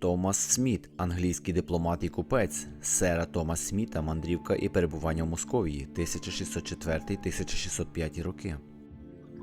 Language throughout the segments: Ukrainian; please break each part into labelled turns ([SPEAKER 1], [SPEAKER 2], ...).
[SPEAKER 1] Томас Сміт, англійський дипломат і купець, сера Томас Сміта, мандрівка і перебування в Московії 1604-1605 роки.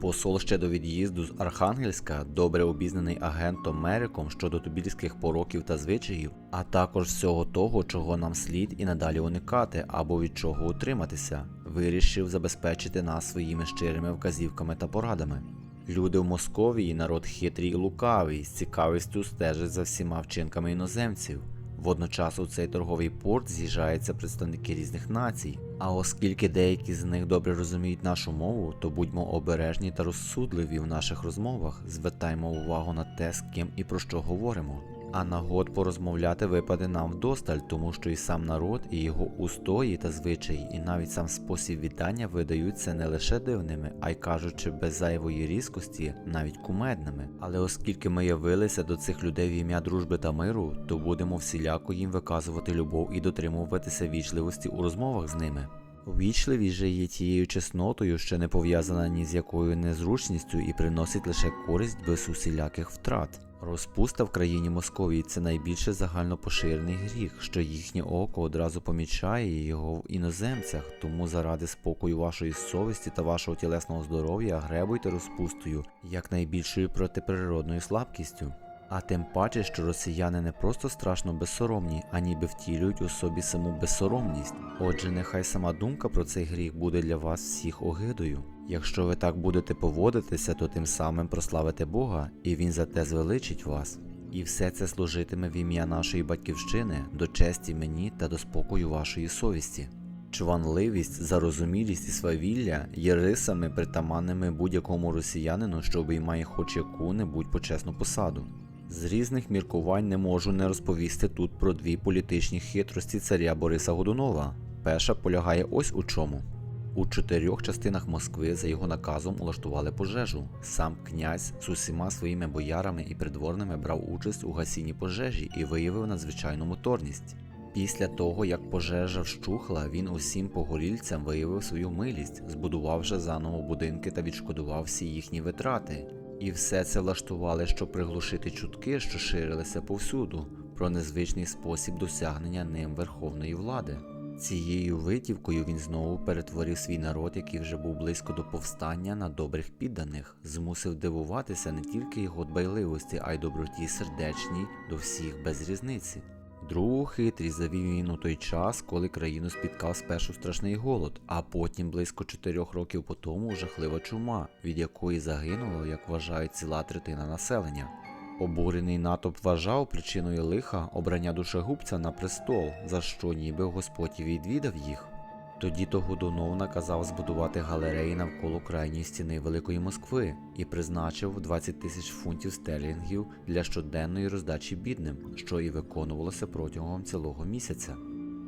[SPEAKER 1] Посол ще до від'їзду з Архангельська, добре обізнаний агентом Мериком щодо тубільських пороків та звичаїв, а також всього того, чого нам слід і надалі уникати або від чого утриматися, вирішив забезпечити нас своїми щирими вказівками та порадами. Люди в Московії народ хитрий і лукавий, з цікавістю стежать за всіма вчинками іноземців. Водночас у цей торговий порт з'їжджаються представники різних націй. А оскільки деякі з них добре розуміють нашу мову, то будьмо обережні та розсудливі в наших розмовах, звертаємо увагу на те, з ким і про що говоримо. А нагод порозмовляти випаде нам вдосталь, тому що і сам народ, і його устої та звичаї, і навіть сам спосіб вітання видаються не лише дивними, а й кажучи без зайвої різкості, навіть кумедними. Але оскільки ми явилися до цих людей в ім'я дружби та миру, то будемо всіляко їм виказувати любов і дотримуватися вічливості у розмовах з ними. Вічливість же є тією чеснотою, що не пов'язана ні з якою незручністю і приносить лише користь без усіляких втрат. Розпуста в країні Московії це найбільше загально поширений гріх, що їхнє око одразу помічає його в іноземцях, тому заради спокою вашої совісті та вашого тілесного здоров'я гребуйте розпустою як найбільшою протиприродною слабкістю. А тим паче, що росіяни не просто страшно безсоромні, а ніби втілюють у собі саму безсоромність. Отже, нехай сама думка про цей гріх буде для вас всіх огидою. Якщо ви так будете поводитися, то тим самим прославите Бога, і Він за те звеличить вас. І все це служитиме в ім'я нашої батьківщини, до честі мені та до спокою вашої совісті. Чванливість, зарозумілість і свавілля є рисами притаманними будь-якому росіянину, що обіймає хоч яку-небудь почесну посаду. З різних міркувань не можу не розповісти тут про дві політичні хитрості царя Бориса Годунова. Перша полягає ось у чому. У чотирьох частинах Москви за його наказом улаштували пожежу. Сам князь з усіма своїми боярами і придворними брав участь у гасінні пожежі і виявив надзвичайну моторність. Після того, як пожежа вщухла, він усім погорільцям виявив свою милість, збудувавши заново будинки та відшкодував всі їхні витрати. І все це влаштували, щоб приглушити чутки, що ширилися повсюду, про незвичний спосіб досягнення ним верховної влади. Цією витівкою він знову перетворив свій народ, який вже був близько до повстання на добрих підданих, змусив дивуватися не тільки його дбайливості, а й доброті сердечній до всіх без різниці. Другу хитрість завів він у той час, коли країну спіткав спершу страшний голод, а потім близько чотирьох років по тому жахлива чума, від якої загинуло, як вважають, ціла третина населення. Обурений натовп вважав причиною лиха обрання душегубця на престол, за що ніби Господь і відвідав їх. Тоді то Годунов наказав збудувати галереї навколо крайньої стіни Великої Москви і призначив 20 тисяч фунтів стерлінгів для щоденної роздачі бідним, що і виконувалося протягом цілого місяця.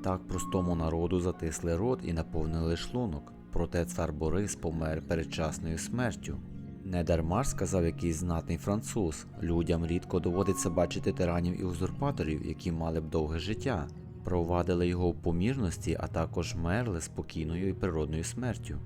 [SPEAKER 1] Так простому народу затисли рот і наповнили шлунок, проте цар Борис помер передчасною смертю. Недарма ж сказав якийсь знатний француз, людям рідко доводиться бачити тиранів і узурпаторів, які мали б довге життя, провадили його в помірності, а також мерли спокійною і природною смертю.